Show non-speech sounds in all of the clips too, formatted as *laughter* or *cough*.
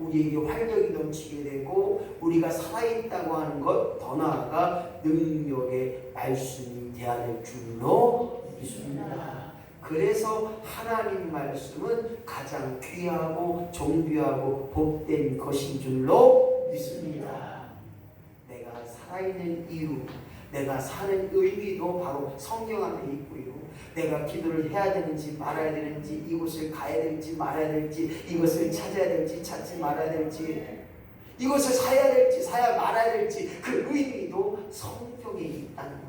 우리에게 활력이 넘치게 되고 우리가 살아있다고 하는 것 더 나아가 능력의 말씀이 되어야 될 줄로 믿습니다. 그래서 하나님 말씀은 가장 귀하고 존귀하고 복된 것인 줄로 믿습니다. 내가 살아있는 이유, 내가 사는 의미도 바로 성경 안에 있고요. 내가 기도를 해야 되는지 말아야 되는지 이곳을 가야 될지 말아야 될지 이것을 찾아야 될지 찾지 말아야 될지 이것을 사야 될지 사야 말아야 될지 그 의미도 성경에 있다는 거예요.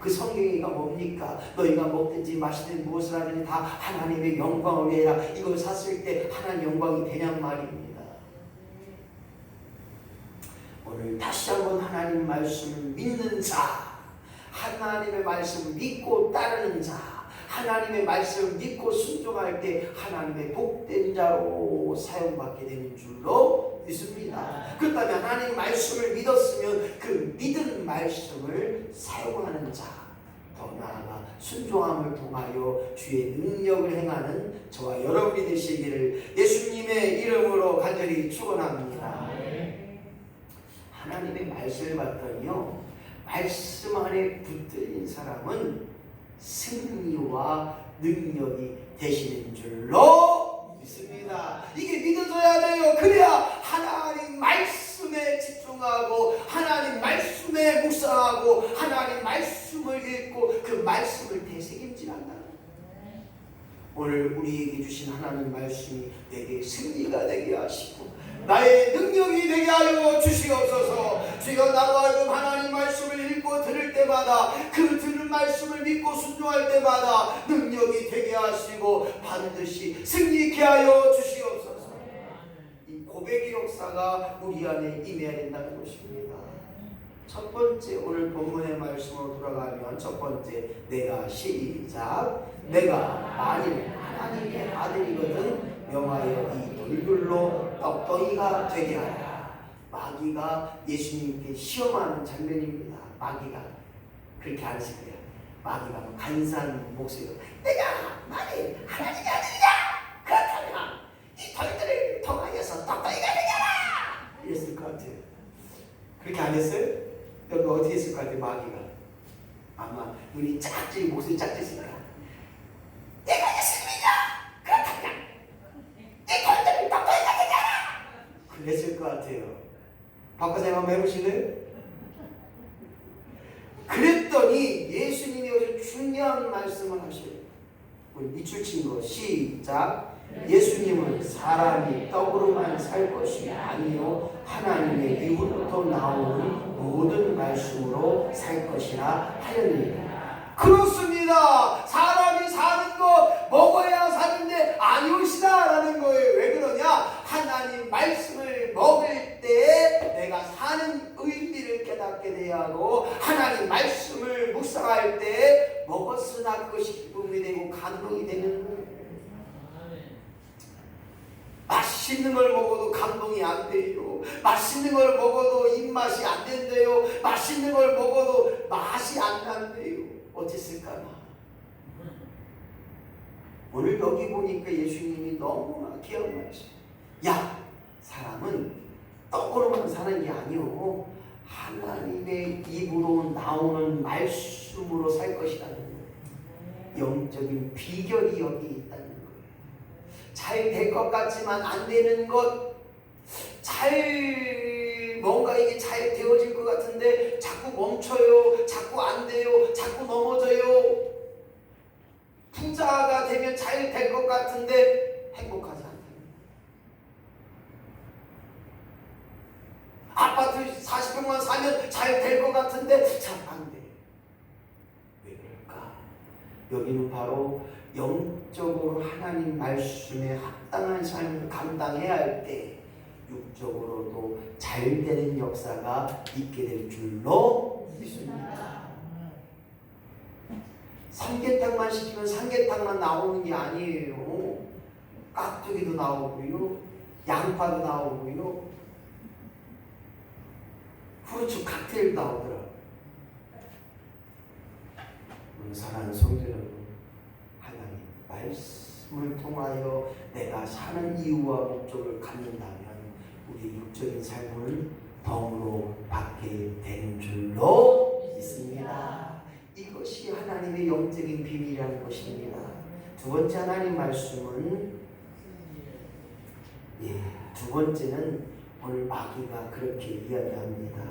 그 성경이가 뭡니까? 너희가 먹든지 마시든 무엇을 하든지 다 하나님의 영광을 위해라. 이걸 샀을 때 하나님 영광이 되냔 말입니다. 오늘 다시 한번 하나님 말씀을 믿는 자, 하나님의 말씀을 믿고 따르는 자, 하나님의 말씀을 믿고 순종할 때 하나님의 복된 자로 사용받게 되는 줄로 믿습니다. 그렇다면 하나님 말씀을 믿었으면 그 믿은 말씀을 사용하는 자, 더 나아가 순종함을 통하여 주의 능력을 행하는 저와 여러분이 되시기를 예수님의 이름으로 간절히 축원합니다. 하나님의 말씀을 받더니요 말씀 안에 붙들린 사람은 승리와 능력이 되시는 줄로 믿습니다. 이게 믿어져야 돼요. 그래야 하나님 말씀에 집중하고 하나님 말씀에 묵상하고 하나님 말씀을 읽고 그 말씀을 되새김질한다. 오늘 우리에게 주신 하나님 말씀이 내게 승리가 되게 하시고 나의 능력이 되게 하여 주시옵소서. 주여 나와 하여금 하나님 말씀을 읽고 들을 때마다 그 들은 말씀을 믿고 순종할 때마다 능력이 되게 하시고 반드시 승리케 하여 주시옵소서. 이 고백의 역사가 우리 안에 임해야 된다는 것입니다. 첫 번째 오늘 본문의 말씀으로 돌아가면 첫 번째 내가 시작 내가 만일 하나님의 아들이거든 명하여 이 돌들로 떡덩이가 되게 하라. 마귀가 예수님께 시험하는 장면입니다. 마귀가 그렇게 안 거예요. 마귀가 뭐 간사한 목소리로 내가 만일 하나님의 아들이냐 그렇다면 이 돌들을 통하여서 떡덩이가 되게 하라. 이랬을 것 같아요. 그렇게 안 했어요? 여기 어떻게 했을 것 같아요 마귀가? 아마 눈이 짝지 목소리 짝지니까 내가 예수님이냐 이 돌들을 떡덩이가 되게 하라 그랬을 것 같아요 바꿔 생각 한번 해보실래요? 그랬더니 예수님이 여기서 중요한 말씀을 하셔요 우리 밑줄 친거 시작 예수님은 사람이 떡으로만 살 것이 아니요 하나님의 입으로부터 나오는 모든 말씀으로 살 것이라 하였느니라. 그렇습니다. 사람이 사는 거 먹어야 사는데 아니오시다라는 거예요. 왜 그러냐? 하나님 말씀을 먹을 때 내가 사는 의미를 깨닫게 돼야 하고 하나님 말씀을 묵상할 때 먹었으나 그것이 기쁨이 되고 감동이 되는. 맛있는 걸 먹어도 감동이 안 돼요. 맛있는 걸 먹어도 입맛이 안 된대요. 맛있는 걸 먹어도 맛이 안 난대요. 어쨌을까나? 오늘 여기 보니까 예수님이 너무나 귀한 말씀. 야, 사람은 떡으로만 사는 게 아니오. 하나님의 입으로 나오는 말씀으로 살 것이라는 거예요. 영적인 비결이 여기 있다는 거예요. 잘 될 것 같지만 안 되는 것, 잘 뭔가 이게 잘 되어질 것 같은데 자꾸 멈춰요, 자꾸 안 돼요, 자꾸 넘어져요. 부자가 되면 잘 될 것 같은데 행복하지 않아요. 아파트 40평만 사면 잘 될 것 같은데 잘 안 돼. 왜 그럴까? 여기는 바로 영적으로 하나님 말씀에 합당한 삶을 감당해야 할 때 육적으로도 잘 되는 역사가 있게 될 줄로 믿습니다. 삼계탕만 시키면 삼계탕만 나오는 게 아니에요. 깍두기도 나오고요. 양파도 나오고요. 후르츠 칵테일도 나오더라고요. 우리 사랑하는 성도 여러분, 하나님 말씀 말씀을 통하여 내가 사는 이유와 목적을 갖는다면 우리 육적인 삶을 덤으로 받게 되는 줄로 믿습니다. 이것이 하나님의 영적인 비밀이라는 것입니다. 두 번째 하나님 말씀은 예, 두 번째는 오늘 마귀가 그렇게 이야기합니다.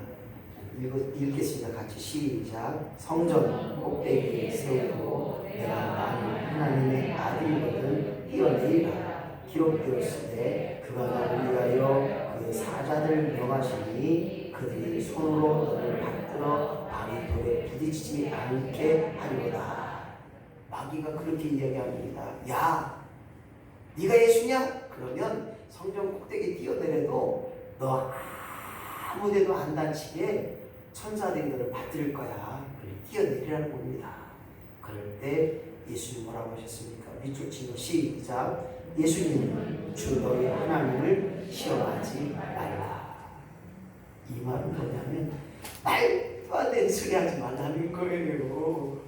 읽, 읽겠습니다. 같이 시작. 성전 꼭대기에 세우고 내가 나는 하나님의 아들이거든 뛰어내리라. 기록되었을 때 그가 나를 위하여 그의 사자들 명하시니 그들이 손으로 너를 받들어 돌에 부딪히지 않게 하리로다. 마귀가 그렇게 이야기합니다. 야, 네가 예수냐? 그러면 성전 꼭대기 뛰어내려도 너 아무데도 안 다치게 천사들이 너를 받들 거야. 뛰어내리라는 겁니다. 그럴 때 예수님 뭐라고 하셨습니까? 밑줄 치고 시작. 예수님은 주 너희 하나님을 시험하지 말라. 이 말은 뭐냐면 말 도 안 되는 소리 하지 말라는 거예요.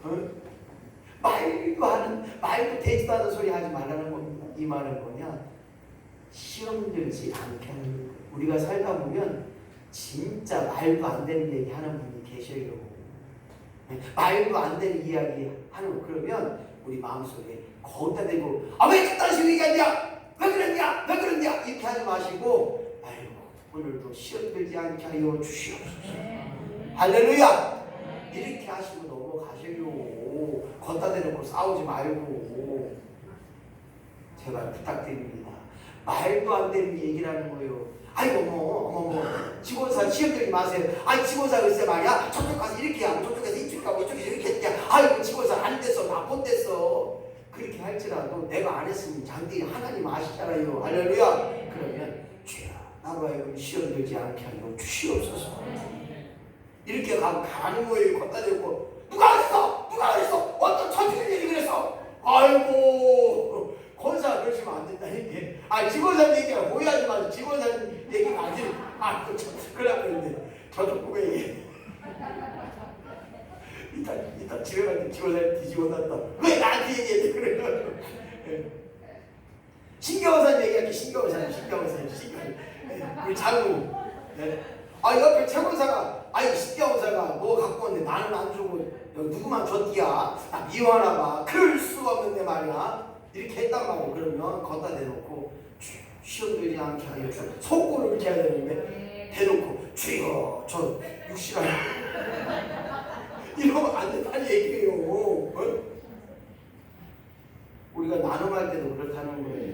어? 말도 하는 말도 되지도 않은 소리 하지 말라는 겁니다. 이 말은 뭐냐? 시험 들지 않게 하는 거예요. 우리가 살다 보면 진짜 말도 안 되는 얘기 하는 분이 계셔요. 네, 말도 안 되는 이야기 하는 거 그러면 우리 마음속에 거기다 대고 아왜 그딴 식으로 얘기하냐? 왜 그랬냐? 왜 그랬냐? 이렇게 하지 마시고 아이고 오늘도 시험 들지 않게 하여 주시옵소서. 할렐루야. 이렇게 하시고 넘어가시려고 걷다 대놓고 싸우지 말고 제발 부탁드립니다. 말도 안 되는 얘기라는 거예요. 아이고 뭐 어머 뭐 직원사 들지 마세요. 아이 직원사 글쎄 말이야 저쪽 가서 이렇게 하고 저쪽에서 이쪽 가고 이쪽에서 이렇게 했냐. 아이고 직원사 안 됐어 나못 됐어. 그렇게 할지라도 내가 안 했으면 장대인 하나님 아시잖아요. 할렐루야. 그러면 주여 나로 하여금 시험 들지 않게 하여 주시옵소서. 이렇게 가면 가는 거예요. 걷다 대고 누가 그랬어? 누가 그랬어? 어떤 천주인이 그랬어? 아이고 권사 그러시면 안 된다 이게. 아 직원사 얘기가 오해하지 마세요. 직원사 얘기가 아니. 아 그렇죠. 그래 그랬는데 저도 보고 얘기해. *laughs* 이따 이따 집에 갈때 직원사 뒤집어 놨다. 왜 나한테 얘기해? 그래. 신경사 얘기할게 신경사 신경사 신경. 우리 장우. 네. 아 옆에 최권사가 아니 신경사가 뭐 갖고 왔는데 나는 안 주고 누구만 줬디야? 아, 미워하나 봐. 그럴 수가 없는데 말이야. 이렇게 했단 말이야. 그러면 걷다 대놓고 주- 시험 들지 않게 하여 주 속고를 이렇게 해야 되는데 대놓고 주여 저 육시간 이러면 안 된다는 얘기예요. 어? 우리가 나눔할 때도 그렇다는 거예요.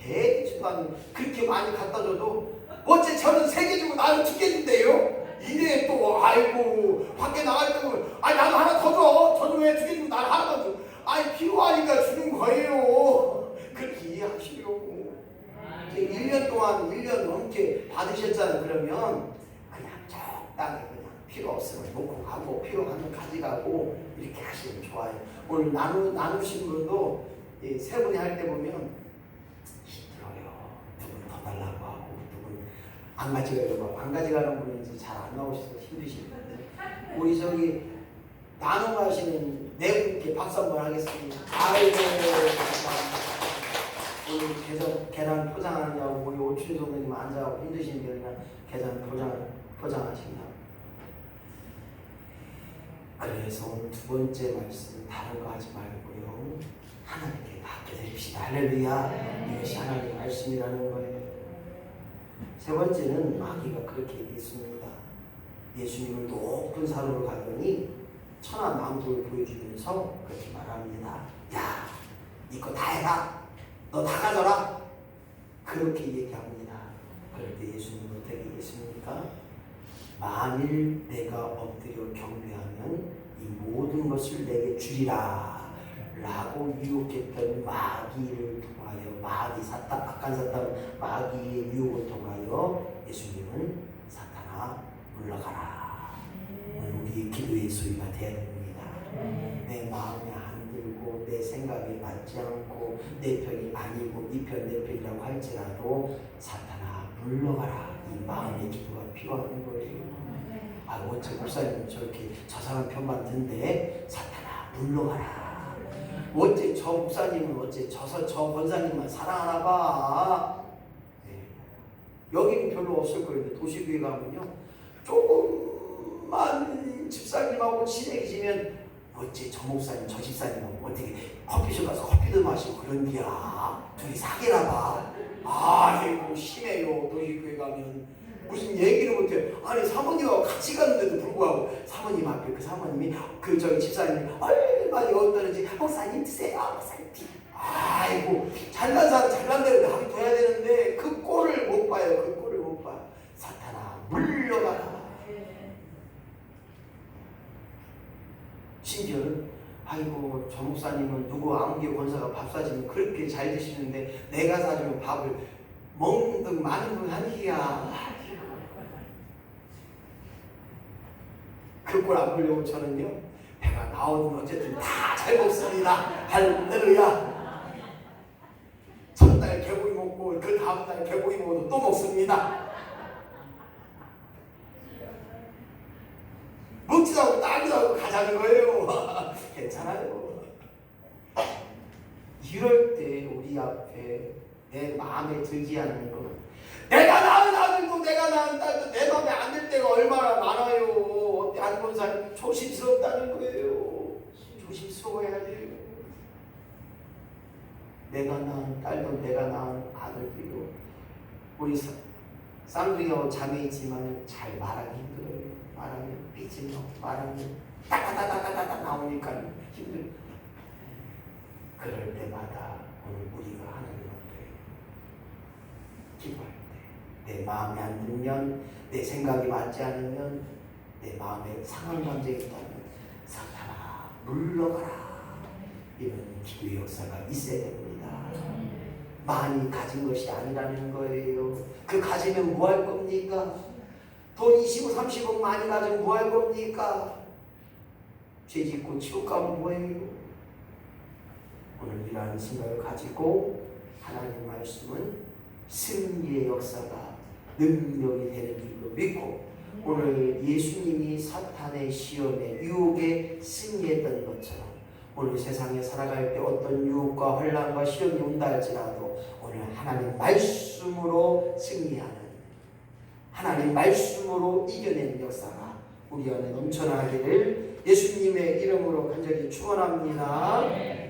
대지도 않는 그렇게 많이 갖다 줘도 어째 저는 세 개 주고 나는 두 개 준대요? 이래 또 아이고 밖에 나갈 때 보면 아니 나도 하나 더 줘. 저는 왜 두 개 주고 나는 하나만 줘. 아니 필요하니까 주는 거예요. 그렇게 이해하시려고. 이제 1년 동안 1년 넘게 받으셨잖아요. 그러면 그냥 적당히 그냥 필요 없으면 놓고 가고 필요하면 가져가고 이렇게 하시면 좋아요. 오늘 나누, 나누신 분도 이세 분이 할 때 보면 힘들어요. 누군 더 달라고 안 가져가는 분은 이제 잘안 나오셔서 힘드시는데 우리 저기 나눔하시는 네 분께 박수 한번 하겠습니다. 아이고. 오늘 계속 계란 포장하느냐고 우리 오춘 선생님 앉아가고 힘드신데 그냥 계란 포장 포장하신다. 그래서 오늘 두 번째 말씀은 다른 거 하지 말고요 하나님께 맡겨드립시다. 할렐루야. 이것이 하나님의 말씀이라는 거예요. 세 번째는 마귀가 그렇게 얘기했습니다. 예수님을 높은 산으로 가더니 천하 만국을 보여주면서 그렇게 말합니다. 야, 이거 다 해라. 너 다 가져라. 그렇게 얘기합니다. 그럴 때 예수님은 어떻게 얘기했습니까? 만일 내가 엎드려 경배하면 이 모든 것을 내게 주리라 라고 유혹했던 마귀를 통하여 마귀 사탄 악한 사탄 마귀의 유혹을 통하여 예수님은 사탄아 물러가라. 우리의 기도의 소리가 되어야 됩니다. 내 마음에 안 들고 내 생각에 맞지 않고 내 편이 아니고 네편내 편이라고 할지라도 사탄아 물러가라. 이 마음의 기도가 필요한 거예요. 아 어째 목사님 저렇게 저 사람 편만 든데 사탄아 물러가라 어째 저 목사님은 어째 저서 저 권사님만 사랑하나 봐. 네. 여기는 별로 없을 거예요. 도시교회 가면요. 조금만 집사님하고 친해지면 어째 저 목사님 저 집사님하고 어떻게 커피숍 가서 커피도 마시고 그런디야. 둘이 사귀나 봐. 아이고 심해요. 도시교회 가면. 무슨 얘기를 못해. 아니 사모님하고 같이 갔는데도 불구하고 사모님 앞에 그 사모님이 그 저기 집사님이 얼마나 어떠는지 목사님 드세요 목사님 드 아이고 잘난 사람 잘난 대로 하면 돼야 되는데 그 꼴을 못 봐요 그 꼴을 못 봐. 사탄아 물러가라. 심지어는 아이고 저 목사님은 누구 아무개 권사가 밥 사주면 그렇게 잘 드시는데 내가 사주면 밥을 먹는 등 많은 분 한기야. 그 꼴 안 보려고 저는요 배가 나오든 어쨌든 다 잘 먹습니다. 할렐루야. 첫날 개고기 먹고 그 다음날 개고기 먹어도 또 먹습니다. 먹지도 않고 따지도 않고 가자는 거예요. *laughs* 괜찮아요. 이럴 때 우리 앞에 내 마음에 들지 않는 것 내가 낳은 아들도 내가 낳은 딸도 내 마음에 안 들 때가 얼마나 많아요. 한 권사님 조심스럽다는 거예요. 조심스러워야 돼요. 내가 낳은 딸도 내가 낳은 아들도요. 우리 사- 쌍둥이하고 자매이지만 잘 말하기 힘들어요. 말하면 삐지며 말하면 따다다다다다 나오니까 힘들어요. 그럴 때마다 오늘 우리가 하나님 기도할 때 내 마음에 안 들면 내 생각이 맞지 않으면 내 마음에 상한 감정이 있다면 사탄아 물러가라 이런 기도의 역사가 있어야 됩니다 많이 가진 것이 아니라는 거예요 그 가지면 뭐 할 겁니까? 돈 20억 30억 많이 가지면 뭐 할 겁니까? 죄 짓고 지옥 가면 뭐예요? 오늘 이러한 생각을 가지고 하나님 말씀은 승리의 역사가 능력이 되는 줄로 믿고 오늘 예수님이 사탄의 시험에 유혹에 승리했던 것처럼 오늘 세상에 살아갈 때 어떤 유혹과 혼란과 시험이 온다 할지라도 오늘 하나님 말씀으로 승리하는 하나님 말씀으로 이겨내는 역사가 우리 안에 넘쳐나기를 예수님의 이름으로 간절히 축원합니다.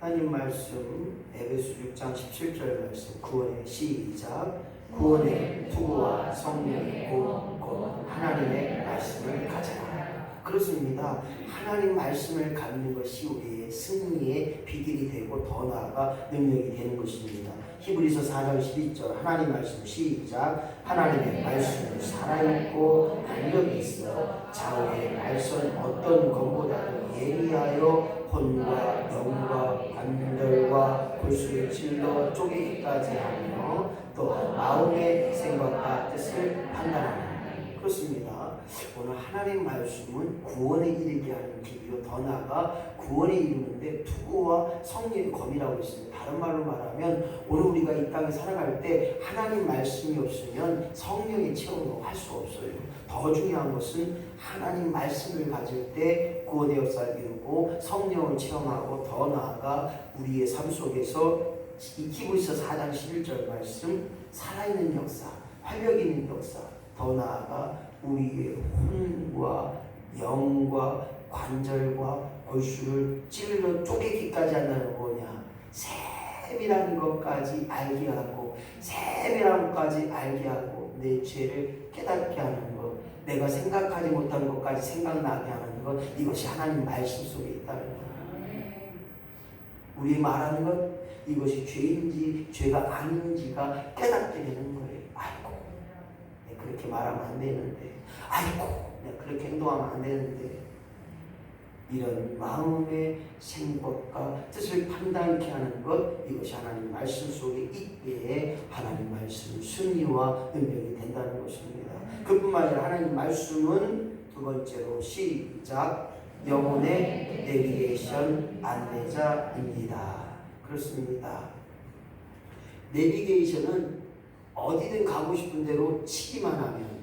하나님 말씀 에베소 6장 17절 말씀 구원의 시작 구원의 투구와 성령의 곧, 곧 하나님의 말씀을 가져라. 그렇습니다. 하나님 말씀을 갖는 것이 우리의 승리의 비결이 되고 더 나아가 능력이 되는 것입니다. 히브리서 4장 12절 하나님 말씀 시작. 하나님의 말씀은 살아있고 능력이 있어 좌우의 말씀 어떤 것보다도 예리하여 혼과 영과 관절과 골수를 찔러 쪼개기까지 하며 또 마음의 생각과 뜻을 판단하는 그렇습니다. 오늘 하나님 말씀은 구원에 이르게 하는 길이요 더 나아가 구원에 이르는데 투구와 성령의 검이라고 있습니다. 다른 말로 말하면 오늘 우리가 이 땅에 살아갈 때 하나님 말씀이 없으면 성령의 체험을 할수 없어요. 더 중요한 것은 하나님 말씀을 가질 때 구원의 역사를 이루고 성령을 체험하고 더 나아가 우리의 삶 속에서 이 히브리서 4장 11절 말씀 살아있는 역사, 활력 있는 역사, 더 나아가 우리의 혼과 영과 관절과 골수를 찔러 쪼개기까지 한다는 거 뭐냐? 셈이라는 것까지 알게 하고 셈이라는 것까지 알게 하고 내 죄를 깨닫게 하는 것, 내가 생각하지 못한 것까지 생각나게 하는 것 이것이 하나님 말씀 속에 있다는 것. 우리 말하는 것 이것이 죄인지 죄가 아닌지가 깨닫게 되는 거예요. 내가 그렇게 말하면 안 되는데, 아이고, 내가 그렇게 행동하면 안 되는데. 이런 마음의 생각과 뜻을 판단케 하는 것 이것이 하나님 말씀 속에 있기에 하나님 말씀 승리와 능력이 된다는 것입니다. 그뿐만 아니라 하나님 말씀은 두 번째로 시작 영혼의 내비게이션 안내자입니다. 그렇습니다. 내비게이션은 어디든 가고 싶은 대로 치기만 하면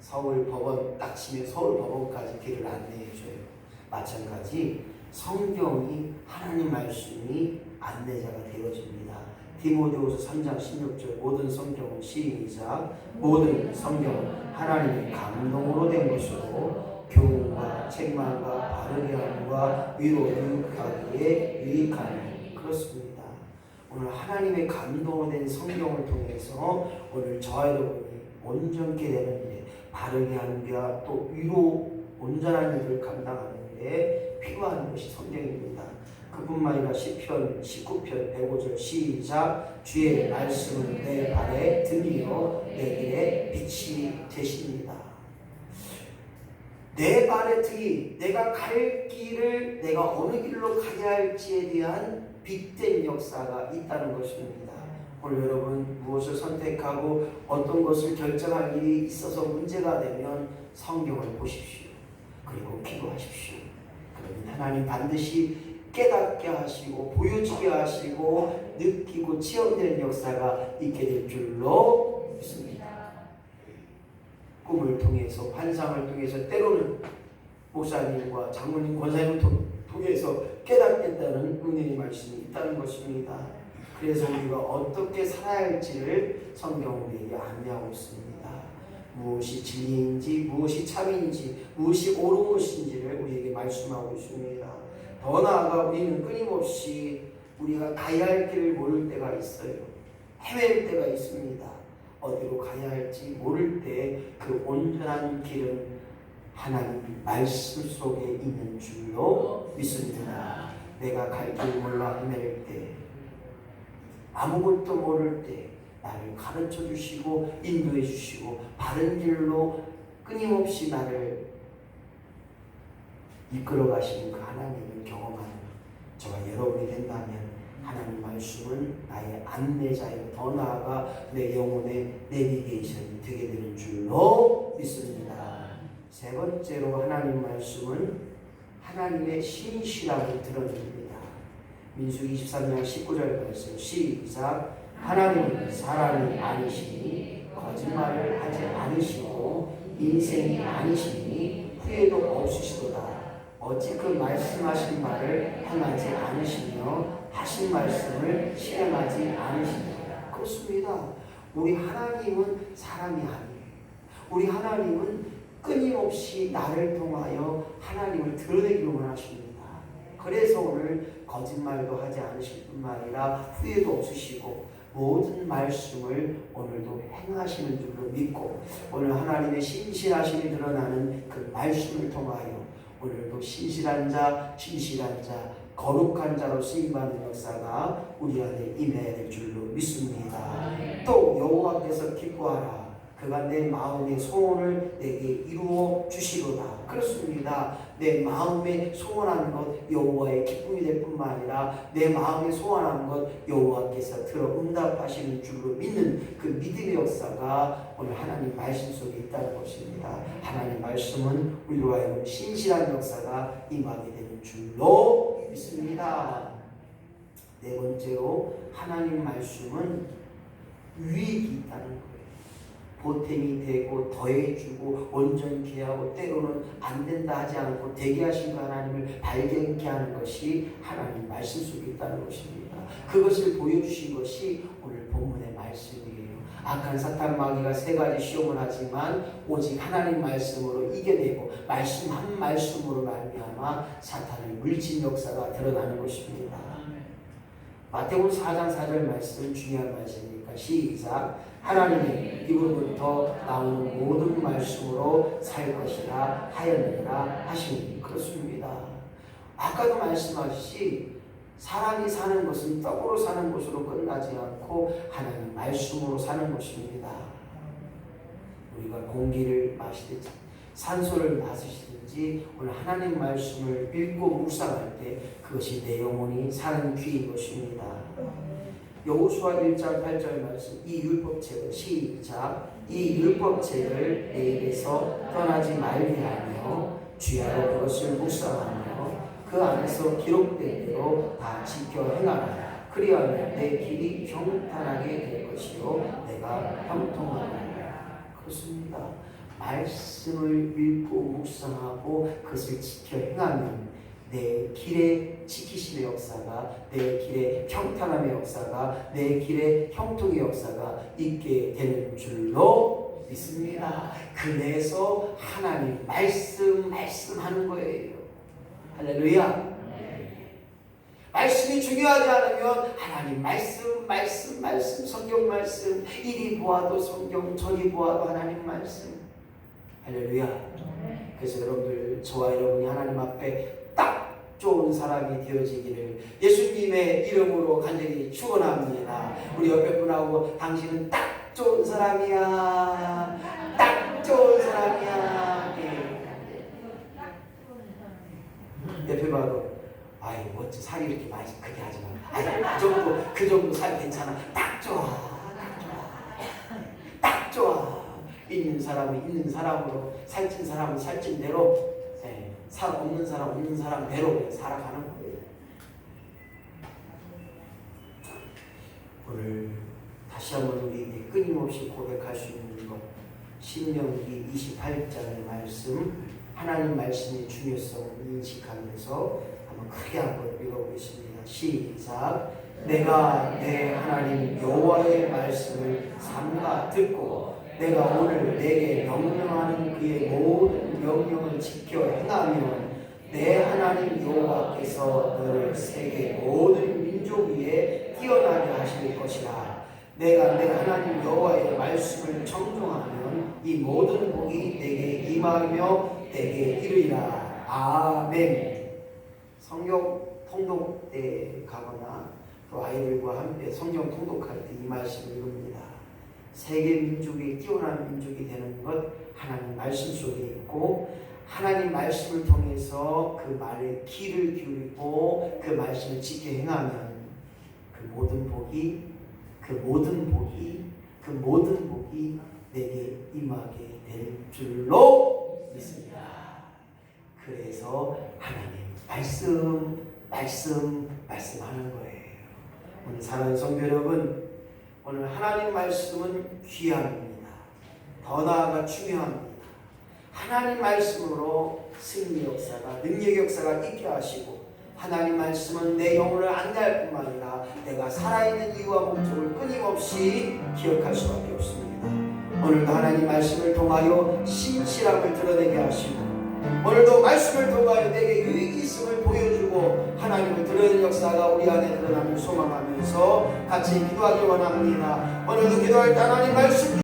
서울 법원 딱 치면 서울 법원까지 길을 안내해 줘요. 마찬가지 성경이 하나님 말씀이 안내자가 되어집니다. 디모데후서 3장 16절 모든 성경은 시인이자 모든 성경은 하나님의 감동으로 된 것으로 교훈과 책망과 바르게 함과 위로 유익하기에 유익하니 그렇습니다. 오늘 하나님의 감동으로 된 성경을 통해서 오늘 저와 여러분이 온전케 되는 일에 바르게 하는 데와 또 위로 온전한 일을 감당하는 데 필요한 것이 성경입니다. 그뿐만 아니라 시편 19편 105절 시작 주의 말씀은 내 발에 등이요 내 길에 빛이 되십니다. 내 발의 등이 내가 갈 길을 내가 어느 길로 가야 할지에 대한 빛된 역사가 있다는 것입니다. 오늘 여러분 무엇을 선택하고 어떤 것을 결정할 일이 있어서 문제가 되면 성경을 보십시오. 그리고 기도하십시오. 그러면 하나님 반드시 깨닫게 하시고 보여지게 하시고 느끼고 체험되는 역사가 있게 될 줄로 믿습니다. 꿈을 통해서 환상을 통해서 때로는 목사님과 장모님 권사님을 통- 통해서 깨닫겠다는 은혜의 말씀이 있다는 것입니다. 그래서 우리가 어떻게 살아야 할지를 성경은 우리에게 안내하고 있습니다. 무엇이 진리인지 무엇이 참인지 무엇이 옳은 것인지를 우리에게 말씀하고 있습니다. 더 나아가 우리는 끊임없이 우리가 가야 할 길을 모를 때가 있어요. 헤맬 때가 있습니다. 어디로 가야 할지 모를 때 그 온전한 길은 하나님 말씀 속에 있는 줄로 믿습니다. 내가 갈 길 몰라 헤맬 때 아무것도 모를 때 나를 가르쳐 주시고 인도해 주시고 바른 길로 끊임없이 나를 이끌어 가시는 그 하나님을 경험하는 저와 여러분이 된다면 하나님 말씀은 나의 안내자이고 더 나아가 내 영혼의 내비게이션이 되게 되는 줄로 믿습니다. 세 번째로 하나님 말씀은 하나님의 신실함을 드러냅니다. 민수기 23장 19절 말씀 시작 하나님은 사람이 아니시니 거짓말을 하지 않으시고 인생이 아니시니 후회도 없으시도다 어찌 그 말씀하신 말을 행하지 않으시며 하신 말씀을 실행하지 않으시냐 그렇습니다. 우리 하나님은 사람이 아니에요. 우리 하나님은 끊임없이 나를 통하여 하나님을 드러내기를 원하십니다. 그래서 오늘 거짓말도 하지 않으실 뿐만 아니라 후회도 없으시고 모든 말씀을 오늘도 행하시는 줄로 믿고 오늘 하나님의 신실하심이 드러나는 그 말씀을 통하여 오늘도 신실한 자, 진실한 자, 거룩한 자로 쓰임받는 역사가 우리 안에 임해야 될 줄로 믿습니다. 또 여호와께서 기뻐하라. 그가 내 마음의 소원을 내게 이루어 주시로다. 그렇습니다. 내 마음에 소원한 것 여호와의 기쁨이 될 뿐만 아니라 내 마음에 소원한 것 여호와께서 들어 응답하시는 줄로 믿는 그 믿음의 역사가 오늘 하나님 말씀 속에 있다는 것입니다. 하나님 말씀은 우리로 하여금 신실한 역사가 임하게 되는 줄로 믿습니다. 네 번째로 하나님 말씀은 유익이 있다는 거예요. 보탬이 되고 더해주고 온전케 하고 때로는 안 된다 하지 않고 되게 하신 그 하나님을 발견케 하는 것이 하나님 말씀 속에 있다는 것입니다. 그것을 보여주신 것이 오늘 본문의 말씀이에요. 악한 사탄 마귀가 세 가지 시험을 하지만 오직 하나님 말씀으로 이겨내고 말씀 한 말씀으로 말미암아 사탄의 물진 역사가 드러나는 것입니다. 마태복음 4장 4절 말씀 중요한 말씀이니까 시작 하나님이 입으로부터 나오는 모든 말씀으로 살 것이라 하였느니라 하시니 그렇습니다. 아까도 말씀하셨듯이 사람이 사는 것은 떡으로 사는 것으로 끝나지 않고 하나님 말씀으로 사는 것입니다. 우리가 공기를 마시듯이 산소를 마시든지 오늘 하나님 말씀을 읽고 묵상할 때 그것이 내 영혼이 사는 귀인 것입니다. 여호수아 1장 8절 말씀 이 율법책을 시작 이 율법책을 내 입에서 떠나지 말게 하며 주야로 그것을 묵상하며 그 안에서 기록된 대로 다 지켜 행하라 그리하면 내 길이 평탄하게 될 것이요 내가 형통하리라 그렇습니다 말씀을 읽고 묵상하고 그것을 지켜 행하면 내 길에 지키심의 역사가 내 길에 평탄함의 역사가 내 길에 형통의 역사가 있게 되는 줄로 믿습니다. 그 내에서 하나님 말씀 말씀하는 거예요. 할렐루야. 말씀이 중요하지 않으면 하나님 말씀 말씀 말씀 성경 말씀 이리 보아도 성경 저리 보아도 하나님 말씀 할렐루야. 그래서 여러분들 저와 여러분이 하나님 앞에 딱 좋은 사람이 되어지기를 예수님의 이름으로 간절히 축원합니다. 우리 옆에 분하고 당신은 딱 좋은 사람이야. 딱 좋은 사람이야. 예. 옆에 봐도 아이 멋지 살이 이렇게 많이 크게 하지 마. 아이 그 정도 그 정도 살 괜찮아. 딱 좋아. 딱 좋아. 딱 좋아. 있는 사람이 있는 사람으로 살찐 사람은 살찐 대로 예, 살 없는 사람 없는 사람 대로 살아가는 거예요. 오늘 다시 한번 우리에게 끊임없이 고백할 수 있는 것 신명기 28장의 말씀 하나님 말씀의 중요성을 인식하면서 한번 크게 한번 읽어보겠습니다. 시작. 내가 내 하나님 여호와의 말씀을 삼가 듣고 내가 오늘 내게 명령하는 그의 모든 명령을 지켜 행하면 내 하나님 여호와께서 너를 세계 모든 민족 위에 뛰어나게 하실 것이라. 내가 내 하나님 여호와의 말씀을 청종하면 이 모든 복이 내게 임하며 내게 이르리라. 아멘. 성경 통독 때 가거나 또 아이들과 함께 성경 통독할 때 이 말씀을 읽습니다. 세계 민족이 뛰어난 민족이 되는 것 하나님 말씀 속에 있고 하나님 말씀을 통해서 그 말에 귀를 기울이고 그 말씀을 지켜 행하면 그 모든 복이 그 모든 복이 그 모든 복이 내게 임하게 될 줄로. 그래서 하나님 말씀 말씀 말씀하는 거예요. 오늘 사랑하는 성도 여러분 오늘 하나님 말씀은 귀합니다. 더 나아가 중요합니다. 하나님 말씀으로 승리 역사가 능력 역사가 있게 하시고 하나님 말씀은 내 영혼을 안대할 뿐만 아니라 내가 살아있는 이유와 목적을 끊임없이 기억할 수밖에 없습니다. 오늘도 하나님 말씀을 통하여 신실함을 드러내게 하시고 오늘도 말씀을 통하여 내게 유익이 있음을 보여주고 하나님을 드러내는 역사가 우리 안에 드러남을 소망하면서 같이 기도하기 원합니다. 오늘도 기도할 때 하나님 말씀